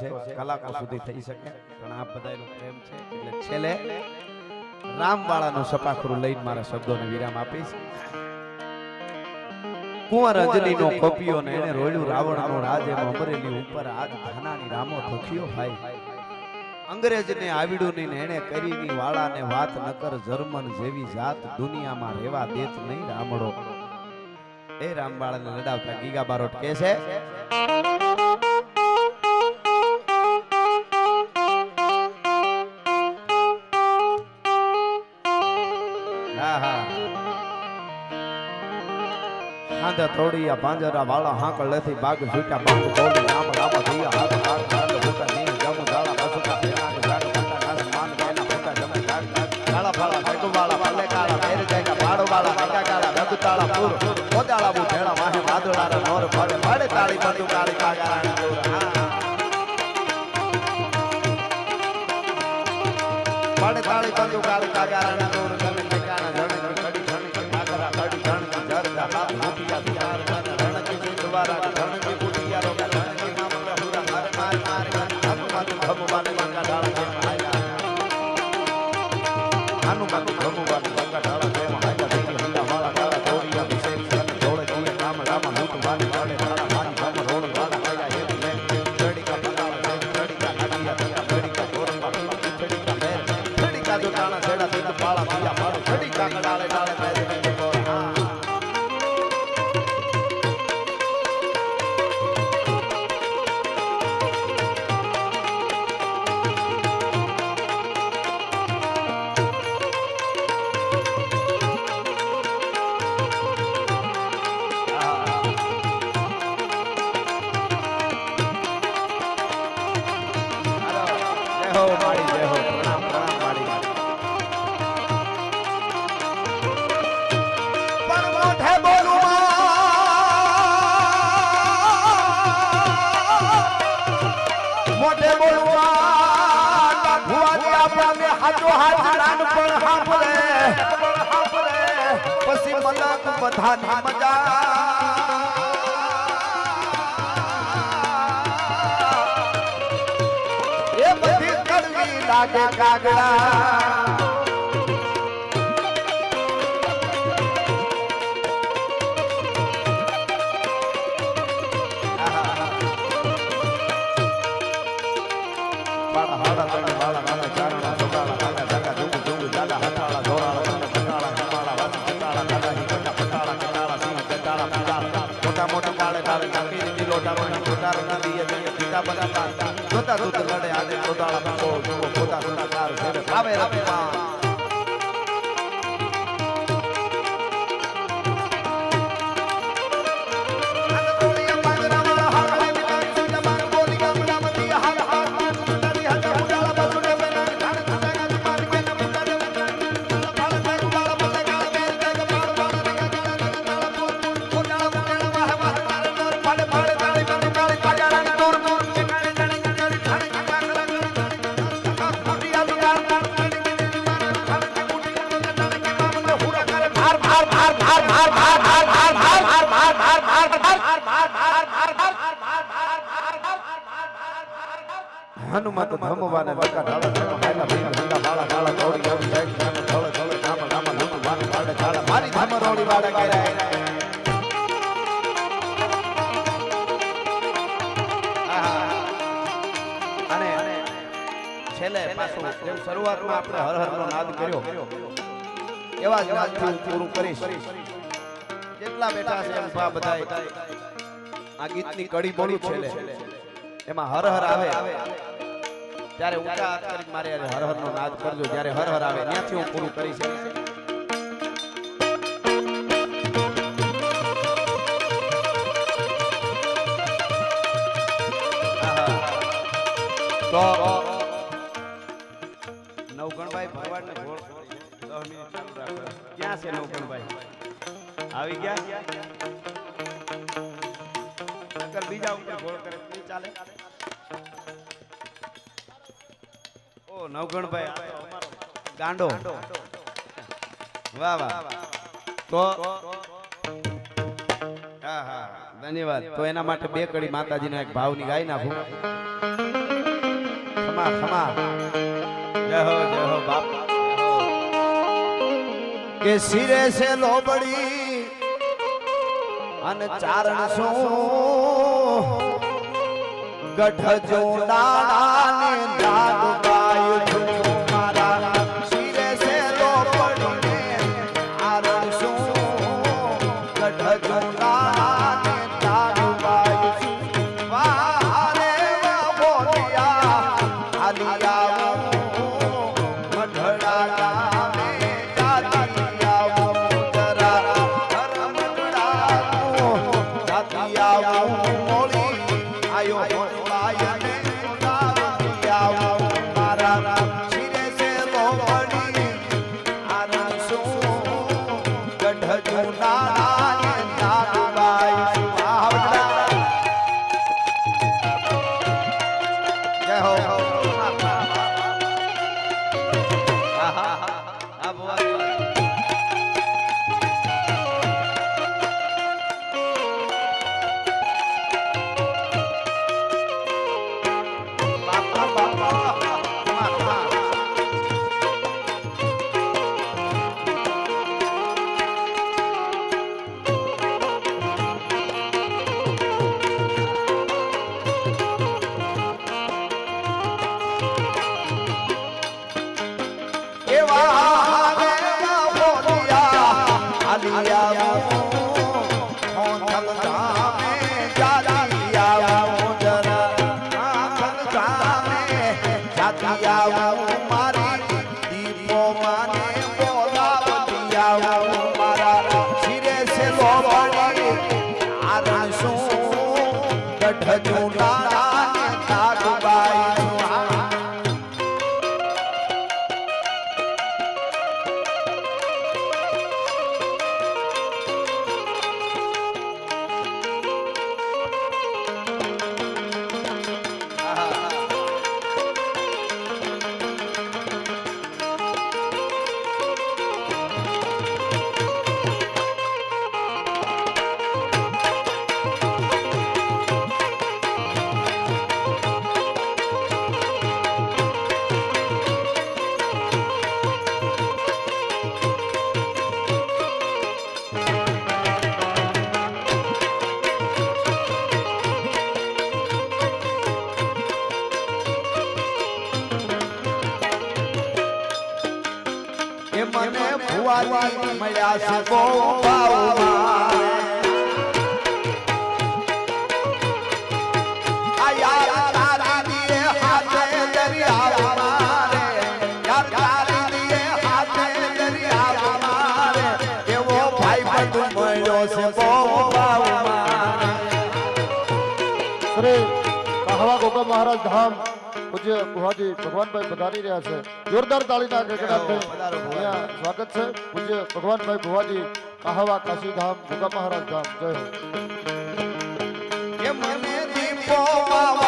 છે કલાકો સુધી થઈ શકે. પણ આ બધાનો પ્રેમ છે એટલે છેલ્લે રામવાળાનું સપાખરું લઈને મારા શબ્દોને વિરામ આપીશ. કુંવર અંજલીનો કોપિયો ને એને રોળ્યું રાવણનો રાજ એમ અમરેલી ઉપર આજ ધાનાની રામો ધોખ્યો ભાઈ. અંગ્રેજને આવડ્યું નહીં ને એણે કરીની વાળાને વાત નકર જર્મન જેવી જાત દુનિયામાં રહેવા દેત નહીં રામડો. એ રામબાળાને લડાવતા ગીગા બારોટ કે છે હાંધા તોડિયા પાંજરા વાળા હાંકળ લેથી બાગ છૂટ્યા બાગ તોડી રામ રામ ધૈયા હાથ હાથ હાથ ભૂકા ની જમ ગાળા બસુકા પેલા જાગ કાટા નાસ માન બેના ભૂકા જમ જાગ જાગ ગાળા ફાળા ભેગુ વાળા પલ્લે કાળા મેર જાયગા પાડો વાળા કાકા કાળા રઘુ તાળા પૂર પોદાળા બુ ભેળા વાહે વાદળારા નોર ફાડે ફાડે તાળી બંદુ કાળી કાગા રાણી દૂર પાડે તાળી બંદુ કાળી કાગા રાણી દૂર ગમે મનુ ભગવાન મંગા ડાળા માયા ભગવાન આપણને હાથ નાનપણ હાંભળે. પછી મલક બધાની મજા. એ બધી કડવી લાગે કાગડા. આવે હનુમાન તો ધમવાને લકા ઢાળા ઢાળા ઢાળા ઢાળા ઢાળા કૌડી આવી જાય ઢાળા ઢાળા ઢાળા ઢાળા ઢાળા હનુમાન વાડે ઢાળા મારી ધમ રોળી વાડે કરે અને છેલ્લે પાછું જેમ શરૂઆતમાં આપણે હર હરનો નાદ કર્યો, એવા જ નાદથી પૂરું કરીશ. જેટલા બેઠા છે એમ ભા બધા આ ગીતની કડી બોલું છેલ્લે એમાં હર હર આવે. ત્યારે ઊંચા હાથ કરી મારે હર હર નો નાદ કરજો. જ્યારે હર હર આવે, ત્યાંથી હું પૂરું કરીશ. તો નવગણભાઈ આવી ગયા? નકર બીજા ઉપર ગોળ કરે. તો ચાલે. ઓ નવગણભાઈ ગાંડો. વાહ વાહ. તો હા હા ધન્યવાદ. તો એના માટે બે કડી માતાજીનો એક ભાવની ગાઈ નાખું. ખમા ખમા. જય હો જય હો બાપ. કે સિરે છે લોબડી. અને ચારણ શું? ગઢ જો ને દાગ શ્રી કહવા ગોગા મહારાજ ધામ પૂજ્ય ગુહાજી ભગવાનભાઈ પધારી રહ્યા છે. જોરદાર તાળીના ગગડાટથી સ્વાગત છે. પૂજ્ય ભગવાનભાઈ ભુવાજી કહવા કાશી ધામ ગોગા મહારાજ ધામ. જય હો.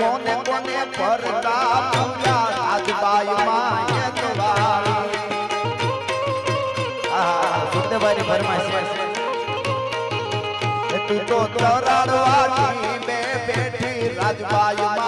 કોને કોને પરતા પૂજા રાજબાઈ માય દવા આ તું તો તરાડવાથી બે બેઠી રાજબાઈ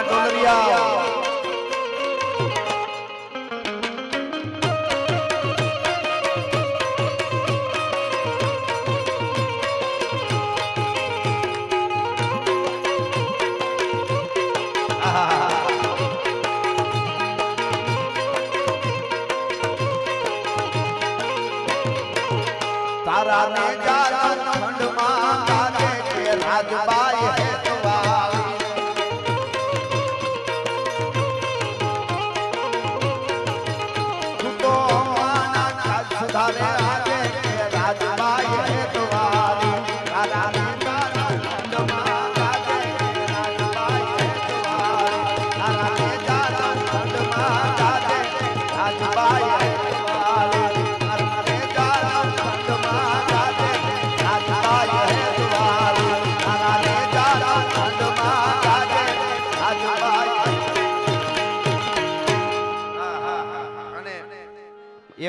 વાહ, ડોલરિયા. તારા ને જારા ખંડમાં કે રાજબાઈ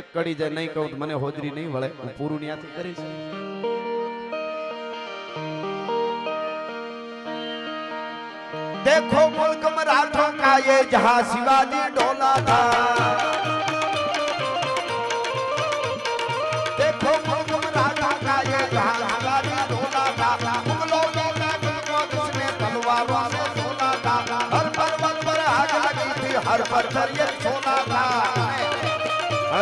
એક કડી જાય, નહીં કહું મને હોજરી નહીં વળે. હું પૂરું ન્યાથી કરીશ દેખો મુલ્ક મરાઠો કા જહા શિવાજી ઢોલા થા हर पत्थर ये छोड़